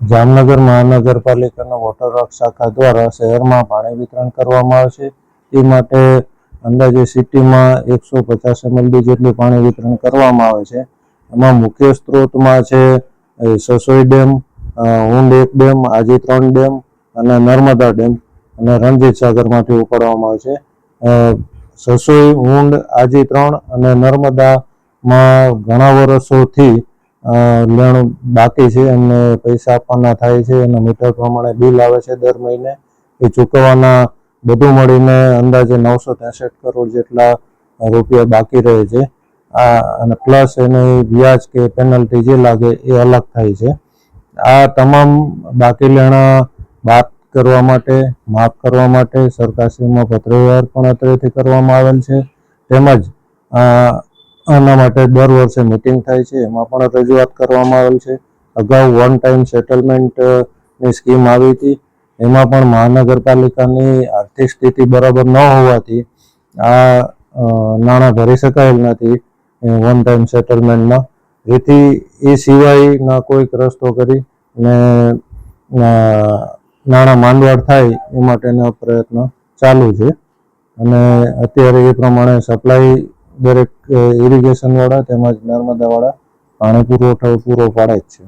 જામનગર મહાનગરપાલિકાના water work શાખા દ્વારા શહેરમાં પાણી વિતરણ કરવામાં આવશે. એ માટે અંદાજે સિટીમાં એકસો પચાસ એમએલડી જેટલું પાણી વિતરણ કરવામાં આવે છે. એમાં મુખ્ય સ્ત્રોતમાં છે સસોઈ ડેમ ઊંડ એક ડેમ, આજી ત્રણ ડેમ અને નર્મદા ડેમ અને રણજીત સાગરમાંથી ઉપાડવામાં આવે છે. સસોઈ, ઊંડ, આજી ત્રણ અને નર્મદામાં ઘણા વર્ષોથી લેણું બાકી છે એમને પૈસા આપવાના થાય છે એના મીટર પ્રમાણે બિલ આવે છે દર મહિને. એ ચૂકવવાના બધું મળીને અંદાજે નવસો ત્રેસઠ કરોડ જેટલા રૂપિયા બાકી રહે છે. આ, અને પ્લસ એની વ્યાજ કે પેનલ્ટી જે લાગે એ અલગ થાય છે. આ તમામ બાકી લેણા બાદ કરવા માટે, માફ કરવા માટે સરકારશ્રીમાં પત્ર વ્યવહાર પણ અત્રેથી કરવામાં આવેલ છે. તેમજ આના માટે દર વર્ષે મિટિંગ થાય છે. એમાં પણ રજૂઆત કરવામાં આવેલ છે. અગાઉ વન ટાઈમ સેટલમેન્ટની સ્કીમ આવી હતી. એમાં પણ મહાનગરપાલિકાની આર્થિક સ્થિતિ બરાબર ન હોવાથી આ નાણાં ભરી શકાયેલ નથી વન ટાઈમ સેટલમેન્ટમાં જેથી એ સિવાયના કોઈક રસ્તો કરી ને નાણાં માંડવાળ થાય એ માટેના પ્રયત્ન ચાલુ છે. અને અત્યારે એ પ્રમાણે સપ્લાય દરેક ઇરિગેશનવાળા તેમજ નર્મદાવાળા પાણી પુરવઠો પૂરો પાડે જ છે.